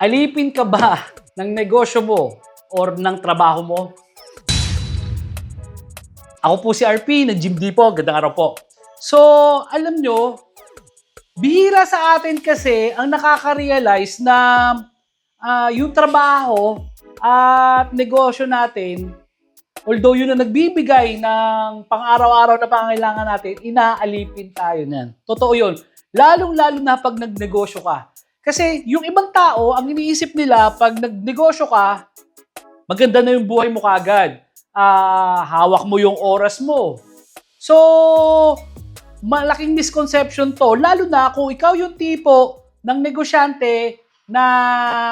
Alipin ka ba ng negosyo mo or ng trabaho mo? Ako po si RP, ng Gym Depot. Gandang araw po. So, alam nyo, bihira sa atin kasi ang nakaka-realize na ah, yung trabaho at negosyo natin, although yun ang nagbibigay ng pang-araw-araw na pangailangan natin, inaalipin tayo niyan. Totoo yun. Lalong-lalo na pag nagnegosyo ka. Kasi yung ibang tao, ang iniisip nila pag nagnegosyo ka, maganda na yung buhay mo kagad. Ah, hawak mo yung oras mo. So, malaking misconception to, lalo na kung ikaw yung tipo ng negosyante na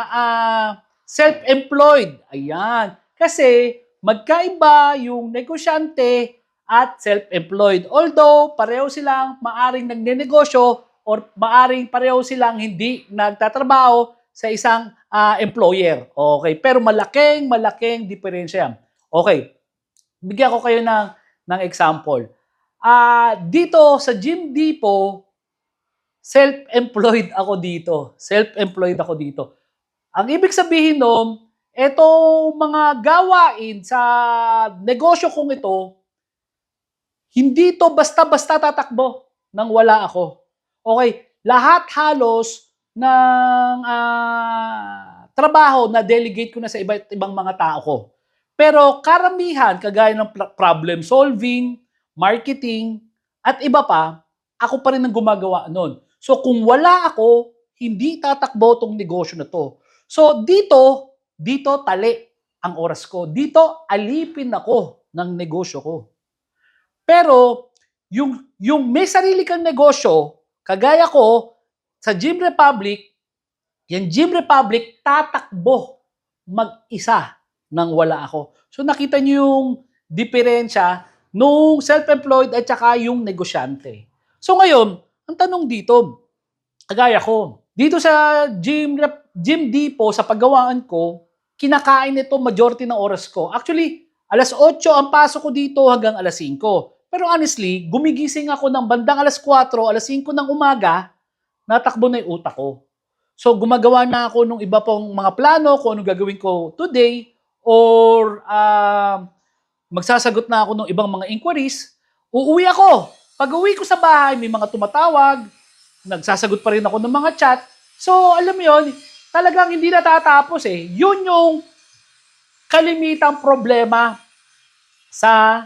ah, self-employed. Ayan. Kasi magkaiba yung negosyante at self-employed. Although, pareho silang maaring nagnenegosyo or maaring pareho silang hindi nagtatrabaho sa isang ah, employer. Okay. Pero malaking, malaking diferensya. Okay. Bigyan ko kayo ng, ng example. Ah, dito sa Gym Depot, self-employed ako dito. Self-employed ako dito. Ang ibig sabihin nun, etong mga gawain sa negosyo kong ito, hindi to basta-basta tatakbo nang wala ako. Okay, lahat halos ng ah, trabaho na delegate ko na sa iba't ibang mga tao ko. Pero karamihan, kagaya ng pr- problem solving, marketing, at iba pa, ako pa rin ang gumagawa nun. So kung wala ako, hindi tatakbo tong negosyo na to. So dito, dito tali ang oras ko. Dito alipin ako ng negosyo ko. Pero yung yung may sarili kang negosyo, kagaya ko sa Gym Republic, yung Gym Republic tatakbo mag-isa nang wala ako. So nakita niyo yung diferensya nung self-employed at saka yung negosyante. So ngayon, ang tanong dito, kagaya ko, dito sa gym, rep- gym depot, sa paggawaan ko, kinakain ito majority ng oras ko. Actually, alas 8 ang pasok ko dito hanggang alas 5. Pero honestly, gumigising ako ng bandang alas 4, alas 5 ng umaga, natakbo na yung utak ko. So gumagawa na ako ng iba pong mga plano kung ano gagawin ko today or um, magsasagot na ako ng ibang mga inquiries. Uuwi ako. Pag uwi ko sa bahay, may mga tumatawag, nagsasagot pa rin ako ng mga chat. So, alam mo yun, talagang hindi natatapos eh. Yun yung kalimitang problema sa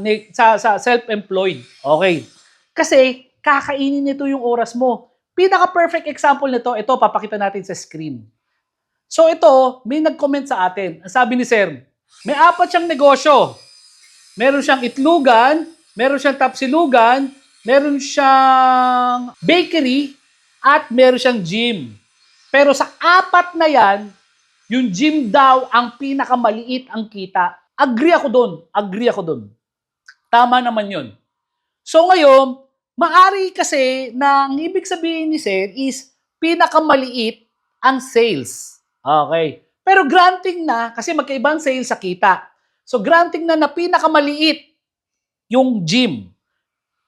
ne- sa, sa self-employed. Okay. Kasi kakainin nito yung oras mo. Pinaka-perfect example nito, ito papakita natin sa screen. So ito, may nag-comment sa atin. Ang sabi ni Sir, may apat siyang negosyo. Meron siyang itlugan, meron siyang tapsilugan, meron siyang bakery, at meron siyang gym. Pero sa apat na yan, yung gym daw ang pinakamaliit ang kita. Agree ako doon. Agree ako doon. Tama naman yun. So ngayon, maari kasi na ang ibig sabihin ni Sir is pinakamaliit ang sales. Okay. Pero granting na, kasi magkaibang sales sa kita. So granting na na pinakamaliit yung gym.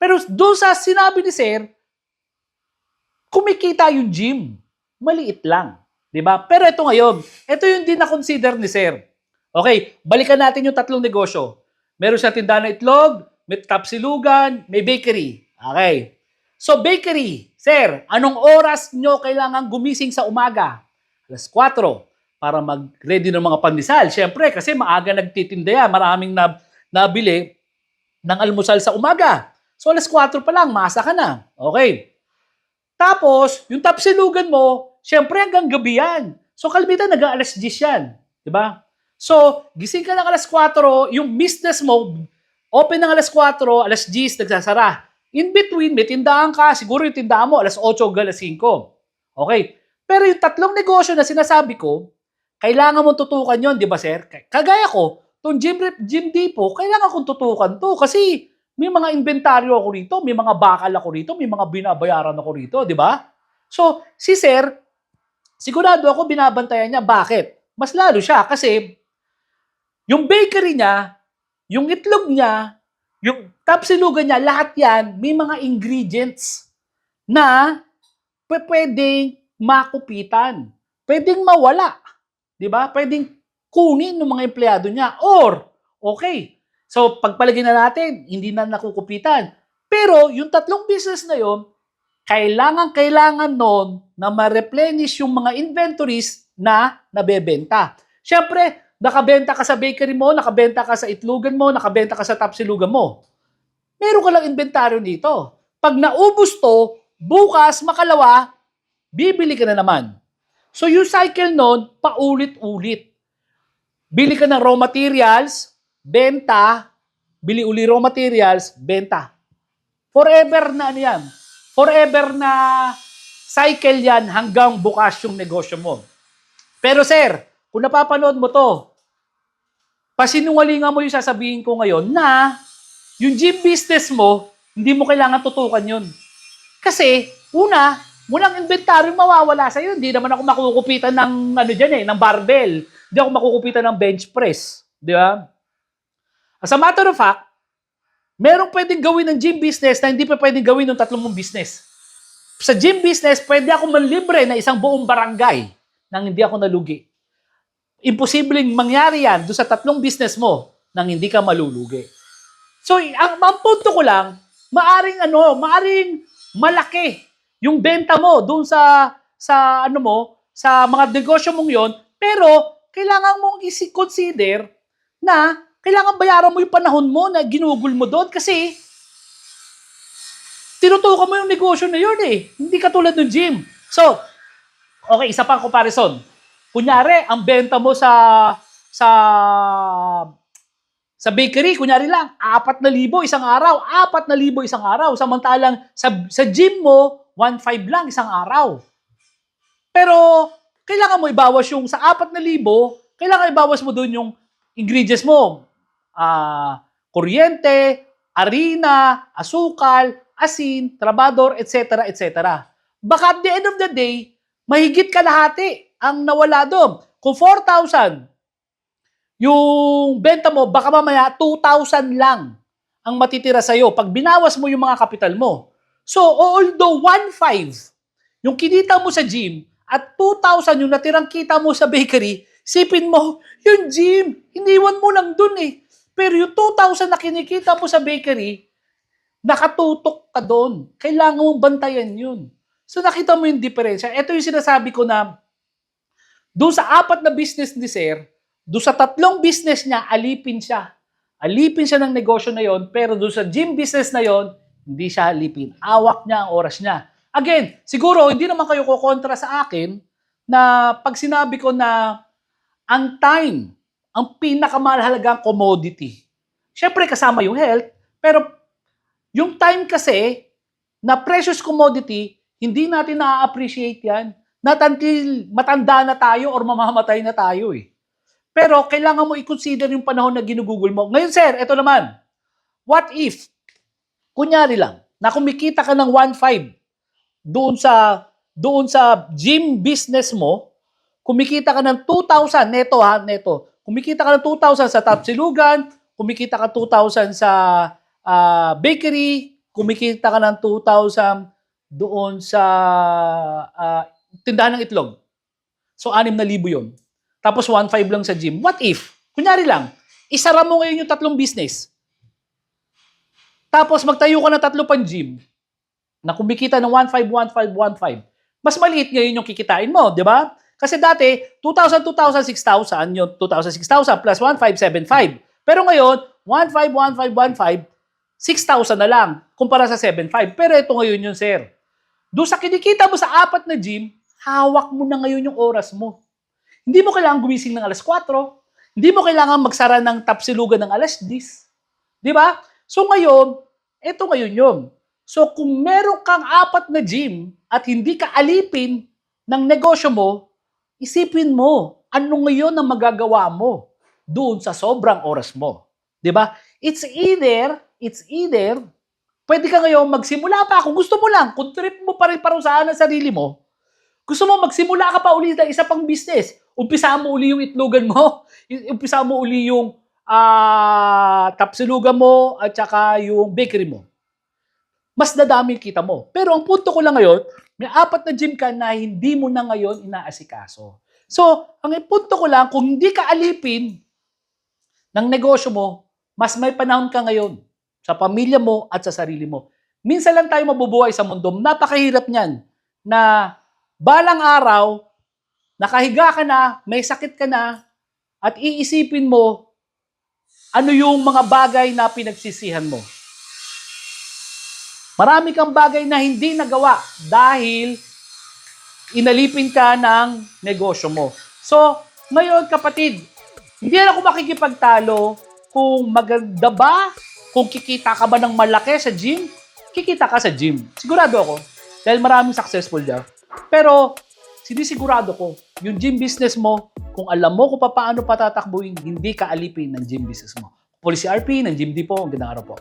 Pero doon sa sinabi ni Sir, kumikita yung gym. Maliit lang. 'di ba? Pero ito ngayon, ito yung din ni Sir. Okay, balikan natin yung tatlong negosyo. Meron siya tindahan ng itlog, may tapsilugan, may bakery. Okay. So bakery, Sir, anong oras nyo kailangan gumising sa umaga? Alas 4 para mag-ready ng mga pandesal. Siyempre, kasi maaga nagtitinda yan. Maraming na, nabili ng almusal sa umaga. So alas 4 pa lang, masa ka na. Okay. Tapos, yung tapsilugan mo, syempre hanggang gabi yan. So, kalimitan nag-alas 10 yan. Di ba? So, gising ka ng alas 4, yung business mo, open ng alas 4, alas 10, nagsasara. In between, may tindahan ka, siguro yung tindahan mo, alas 8 hanggang alas 5. Okay. Pero yung tatlong negosyo na sinasabi ko, kailangan mong tutukan yon di ba, sir? Kagaya ko, tong gym, gym depot, kailangan kong tutukan to kasi may mga inventaryo ako rito, may mga bakal ako rito, may mga binabayaran ako rito, di ba? So, si sir, sigurado ako binabantayan niya. Bakit? Mas lalo siya kasi yung bakery niya, yung itlog niya, yung tapsilugan niya, lahat yan, may mga ingredients na pwe- pwedeng makupitan. pwedeng mawala. 'Di ba? Pwedeng kunin ng mga empleyado niya. Or, okay, so pagpalagay na natin, hindi na nakukupitan. Pero yung tatlong business na yon, kailangan kailangan nun na ma-replenish yung mga inventories na nabebenta. Siyempre, nakabenta ka sa bakery mo, nakabenta ka sa itlugan mo, nakabenta ka sa tapsilugan mo. Meron ka lang inventaryo dito. Pag naubos to, bukas, makalawa, bibili ka na naman. So yung cycle nun, paulit-ulit. Bili ka ng raw materials, benta, bili uli raw materials, benta. Forever na ano yan. Forever na cycle yan hanggang bukas yung negosyo mo. Pero sir, kung napapanood mo to, pasinungalingan mo yung sasabihin ko ngayon na yung gym business mo, hindi mo kailangan tutukan yun. Kasi, una, walang inventaryo mawawala sa'yo. Hindi naman ako makukupitan ng, ano dyan eh, ng barbell. Hindi ako makukupitan ng bench press. Di ba? As a matter of fact, merong pwedeng gawin ng gym business na hindi pa pwedeng gawin ng tatlong mong business. Sa gym business, pwede ako manlibre na isang buong barangay nang hindi ako nalugi. Imposibleng mangyari yan doon sa tatlong business mo nang hindi ka malulugi. So, ang, ang punto ko lang, maaring ano, maaring malaki yung benta mo doon sa sa ano mo, sa mga negosyo mong 'yon, pero kailangan mong isi-consider na kailangan bayaran mo yung panahon mo na ginugol mo doon kasi tinutukan mo yung negosyo na yun eh. Hindi katulad ng gym. So, okay, isa pang comparison. Kunyari, ang benta mo sa sa sa bakery, kunyari lang, 4,000 isang araw, 4,000 isang araw. Samantalang sa, sa gym mo, 1,500 lang isang araw. Pero, kailangan mo ibawas yung sa 4,000, kailangan ibawas mo doon yung ingredients mo. Ah, kuryente, harina, asukal, asin, trabador, etc., etc. Baka at the end of the day, mahigit kalahati ang nawala doon. Kung 4,000 yung benta mo, baka mamaya 2,000 lang ang matitira sa'yo pag binawas mo yung mga kapital mo. So, although 1,500 yung kinita mo sa gym at 2,000 yung natirang kita mo sa bakery, sipin mo, yung gym, iniwan mo lang dun eh. Pero yung 2,000 na kinikita mo sa bakery, nakatutok ka doon. Kailangan mong bantayan yun. So nakita mo yung diferensya. Ito yung sinasabi ko na doon sa apat na business ni Sir, doon sa tatlong business niya, alipin siya. Alipin siya ng negosyo na yon, pero doon sa gym business na yon, hindi siya alipin. Awak niya ang oras niya. Again, siguro hindi naman kayo kukontra sa akin na pag sinabi ko na ang time, ang pinakamahalagang commodity. Siyempre kasama yung health, pero yung time kasi na precious commodity, hindi natin na-appreciate yan. Not until matanda na tayo or mamamatay na tayo eh. Pero kailangan mo i-consider yung panahon na ginugugol mo. Ngayon sir, ito naman. What if, kunyari lang, na kumikita ka ng 1.5 doon sa doon sa gym business mo, kumikita ka ng 2,000 neto ha, neto. Kumikita ka ng 2,000 sa Tapsilugan, kumikita ka 2,000 sa ah, bakery, kumikita ka ng 2,000 doon sa ah, tindahan ng itlog. So, 6,000 yun. Tapos 1.5 lang sa gym. What if? Kunyari lang, isara mo ngayon yung tatlong business. Tapos magtayo ka ng tatlo pang gym na kumikita ng 1.5, 1.5, 1.5. Mas maliit ngayon yung kikitain mo, di ba? Kasi dati, 2,000, 2,000, 6,000, yung 2,000, 6,000 plus 1,5, 7,500. Pero ngayon, 1,5, 1,5, 1,5, 6,000 na lang kumpara sa 7,500. Pero ito ngayon yun, sir. Doon sa kinikita mo sa apat na gym, hawak mo na ngayon yung oras mo. Hindi mo kailangan gumising ng alas 4. Hindi mo kailangan magsara ng tapsilugan ng alas 10. Di ba? So ngayon, eto ngayon yun. So kung meron kang apat na gym at hindi ka alipin ng negosyo mo, isipin mo, ano ngayon ang magagawa mo doon sa sobrang oras mo. 'Di ba? It's either, it's either, pwede ka ngayon magsimula pa kung gusto mo lang, kung trip mo pa rin parusahan ang sarili mo, gusto mo magsimula ka pa ulit ng isa pang business, umpisa mo uli yung itlogan mo, umpisa mo uli yung ah tapsilugan mo at saka yung bakery mo. Mas dadami kita mo. Pero ang punto ko lang ngayon, May apat na gym ka na hindi mo na ngayon inaasikaso. So, ang punto ko lang, kung hindi ka alipin ng negosyo mo, mas may panahon ka ngayon sa pamilya mo at sa sarili mo. Minsan lang tayo mabubuhay sa mundo. Napakahirap niyan na balang araw, nakahiga ka na, may sakit ka na, at iisipin mo ano yung mga bagay na pinagsisihan mo. Marami kang bagay na hindi nagawa dahil inalipin ka ng negosyo mo. So, ngayon kapatid, hindi na ako makikipagtalo kung maganda ba, kung kikita ka ba ng malaki sa gym, kikita ka sa gym. Sigurado ako. Dahil maraming successful dyan. Pero, sinisigurado ko, yung gym business mo, kung alam mo kung paano patatakbuhin, hindi ka alipin ng gym business mo. Policy RP ng Gym Depot, ang gandang araw po.